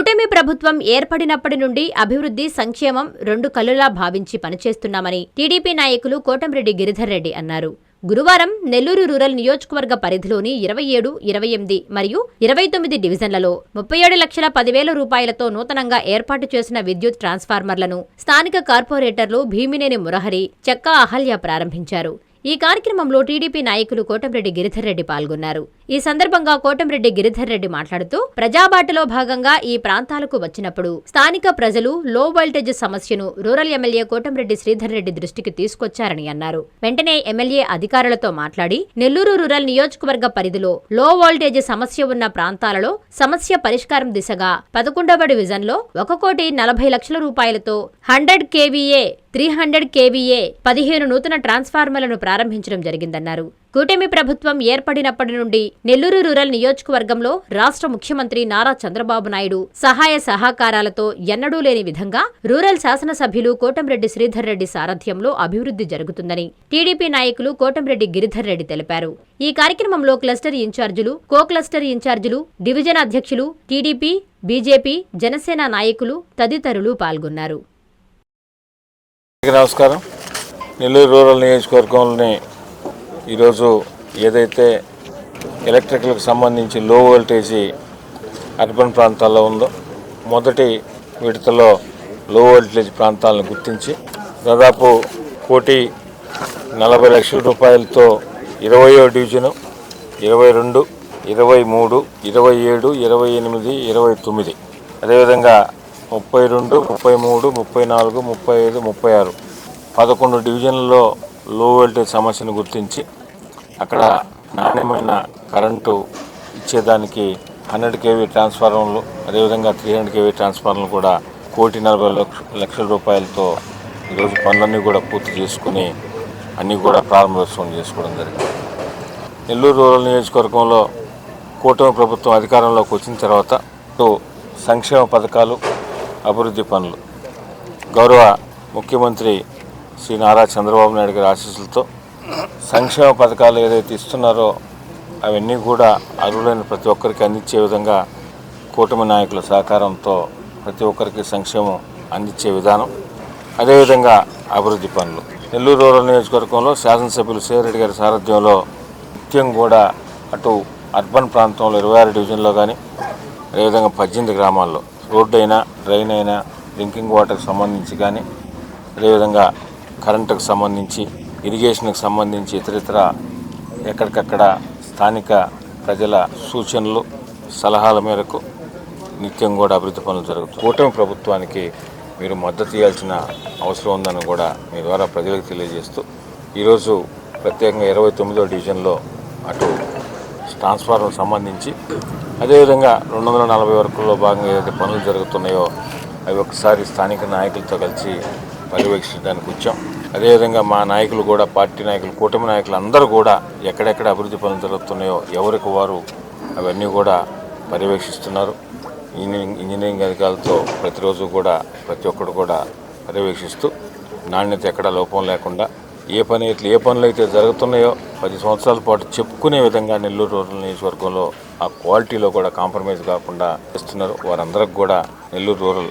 కూటమి ప్రభుత్వం ఏర్పడినప్పటి నుండి అభివృద్ధి సంక్షేమం రెండు కళ్ళులా భావించి పనిచేస్తున్నామని టీడీపీ నాయకులు కోటంరెడ్డి గిరిధర్ రెడ్డి అన్నారు. గురువారం నెల్లూరు రూరల్ నియోజకవర్గ పరిధిలోని ఇరవై ఏడు ఇరవై ఎనిమిది మరియు ఇరవై తొమ్మిది డివిజన్లలో ముప్పై ఏడు లక్షల పదివేల రూపాయలతో నూతనంగా ఏర్పాటు చేసిన విద్యుత్ ట్రాన్స్ఫార్మర్లను స్థానిక కార్పొరేటర్లు భీమినేని మురహరి చెక్కా అహల్య ప్రారంభించారు. ఈ కార్యక్రమంలో టీడీపీ నాయకులు కోటంరెడ్డి గిరిధర్ రెడ్డి పాల్గొన్నారు. ఈ సందర్భంగా కోటంరెడ్డి గిరిధర్ రెడ్డి మాట్లాడుతూ ప్రజాబాటలో భాగంగా ఈ ప్రాంతాలకు వచ్చినప్పుడు స్థానిక ప్రజలు లో వోల్టేజ్ సమస్యను రూరల్ ఎమ్మెల్యే కోటంరెడ్డి శ్రీధర్ రెడ్డి దృష్టికి తీసుకొచ్చారని అన్నారు. వెంటనే ఎమ్మెల్యే అధికారులతో మాట్లాడి నెల్లూరు రూరల్ నియోజకవర్గ పరిధిలో లో వోల్టేజ్ సమస్య ఉన్న ప్రాంతాలలో సమస్య పరిష్కారం దిశగా పదకొండవ డివిజన్లో ఒక కోటి నలభై లక్షల రూపాయలతో hundred KVA three hundred KVA పదిహేను నూతన ట్రాన్స్ఫార్మర్లను ప్రారంభించడం జరిగిందన్నారు. కూటమి ప్రభుత్వం ఏర్పడినప్పటి నుండి నెల్లూరు రూరల్ నియోజకవర్గంలో రాష్ట్ర ముఖ్యమంత్రి నారా చంద్రబాబు నాయుడు సహాయ సహకారాలతో ఎన్నడూ లేని విధంగా రూరల్ శాసనసభ్యులు కోటంరెడ్డి శ్రీధర్ రెడ్డి సారథ్యంలో అభివృద్ధి జరుగుతుందని టీడీపీ నాయకులు కోటంరెడ్డి గిరిధర్ రెడ్డి తెలిపారు. ఈ కార్యక్రమంలో క్లస్టర్ ఇన్ఛార్జీలు కో క్లస్టర్ ఇన్ఛార్జీలు డివిజన్ అధ్యక్షులు టీడీపీ బీజేపీ జనసేన నాయకులు తదితరులు పాల్గొన్నారు. నమస్కారం. నెల్లూరు రూరల్ నియోజకవర్గంలోని ఈరోజు ఏదైతే ఎలక్ట్రికల్కి సంబంధించి లో వోల్టేజీ అర్బన్ ప్రాంతాల్లో ఉందో మొదటి విడతలో లో వోల్టేజ్ ప్రాంతాలను గుర్తించి దాదాపు కోటి నలభై లక్షల రూపాయలతో ఇరవయో డివిజను ఇరవై రెండు ఇరవై మూడు ఇరవై ఏడు ఇరవై ఎనిమిది ఇరవై తొమ్మిది. అదేవిధంగా ముప్పై రెండు ముప్పై మూడు ముప్పై నాలుగు ముప్పై ఐదు ముప్పై ఆరు. పదకొండు డివిజన్లలో లో వోల్టేజ్ సమస్యను గుర్తించి అక్కడ నాణ్యమైన కరెంటు ఇచ్చేదానికి హండ్రెడ్ కేవీ ట్రాన్స్ఫార్మర్లు అదేవిధంగా త్రీ హండ్రెడ్ కేవీ ట్రాన్స్ఫార్మర్లు కూడా కోటి నలభై లక్ష లక్షల రూపాయలతో ఈరోజు పనులన్నీ కూడా పూర్తి చేసుకుని అన్నీ కూడా ప్రారంభోత్సవం చేసుకోవడం జరిగింది. నెల్లూరు రూరల్ నియోజకవర్గంలో కూటమి ప్రభుత్వం అధికారంలోకి వచ్చిన తర్వాత సంక్షేమ పథకాలు అభివృద్ధి పనులు. గౌరవ ముఖ్యమంత్రి శ్రీ నారా చంద్రబాబు నాయుడు గారి ఆశీస్సులతో సంక్షేమ పథకాలు ఏదైతే ఇస్తున్నారో అవన్నీ కూడా అర్హులైన ప్రతి ఒక్కరికి అందించే విధంగా కూటమి నాయకుల సహకారంతో ప్రతి ఒక్కరికి సంక్షేమం అందించే విధానం అదేవిధంగా అభివృద్ధి పనులు. నెల్లూరు రూరల్ నియోజకవర్గంలో శాసనసభ్యులు సేరెడ్డి గారి సారథ్యంలో నిత్యం కూడా అటు అర్బన్ ప్రాంతంలో ఇరవై ఆరు డివిజన్లో కానీ అదేవిధంగా పద్దెనిమిది గ్రామాల్లో రోడ్డు అయినా డ్రైన్ అయినా డ్రింకింగ్ వాటర్కి సంబంధించి కానీ అదేవిధంగా కరెంటుకు సంబంధించి ఇరిగేషన్కి సంబంధించి ఇతరితర ఎక్కడికక్కడ స్థానిక ప్రజల సూచనలు సలహాల మేరకు నిత్యం కూడా అభివృద్ధి పనులు జరుగుతాయి. కూటమి ప్రభుత్వానికి మీరు మద్దతు ఇవ్వాల్సిన అవసరం ఉందని కూడా మీ ద్వారా ప్రజలకు తెలియజేస్తూ ఈరోజు ప్రత్యేకంగా ఇరవై తొమ్మిదో డివిజన్లో అటు ట్రాన్స్ఫార్మర్ సంబంధించి అదేవిధంగా రెండు వందల నలభై వరకుల్లో భాగంగా ఏదైతే పనులు జరుగుతున్నాయో అవి ఒకసారి స్థానిక నాయకులతో కలిసి పర్యవేక్షించడానికి వచ్చాం. అదేవిధంగా మా నాయకులు కూడా పార్టీ నాయకులు కూటమి నాయకులు అందరూ కూడా ఎక్కడెక్కడ అభివృద్ధి పనులు జరుగుతున్నాయో ఎవరికి వారు అవన్నీ కూడా పర్యవేక్షిస్తున్నారు. ఇంజనీరింగ్ ఇంజనీరింగ్ అధికారులతో ప్రతిరోజు కూడా ప్రతి ఒక్కరు కూడా పర్యవేక్షిస్తూ నాణ్యత ఎక్కడ లోపం లేకుండా ఏ పని అయితే ఏ పనులు అయితే జరుగుతున్నాయో పది సంవత్సరాల పాటు చెప్పుకునే విధంగా నెల్లూరు రూరల్ నియోజకవర్గంలో ఆ క్వాలిటీలో కూడా కాంప్రమైజ్ కాకుండా చేస్తున్నారు. వారందరికి కూడా నెల్లూరు రూరల్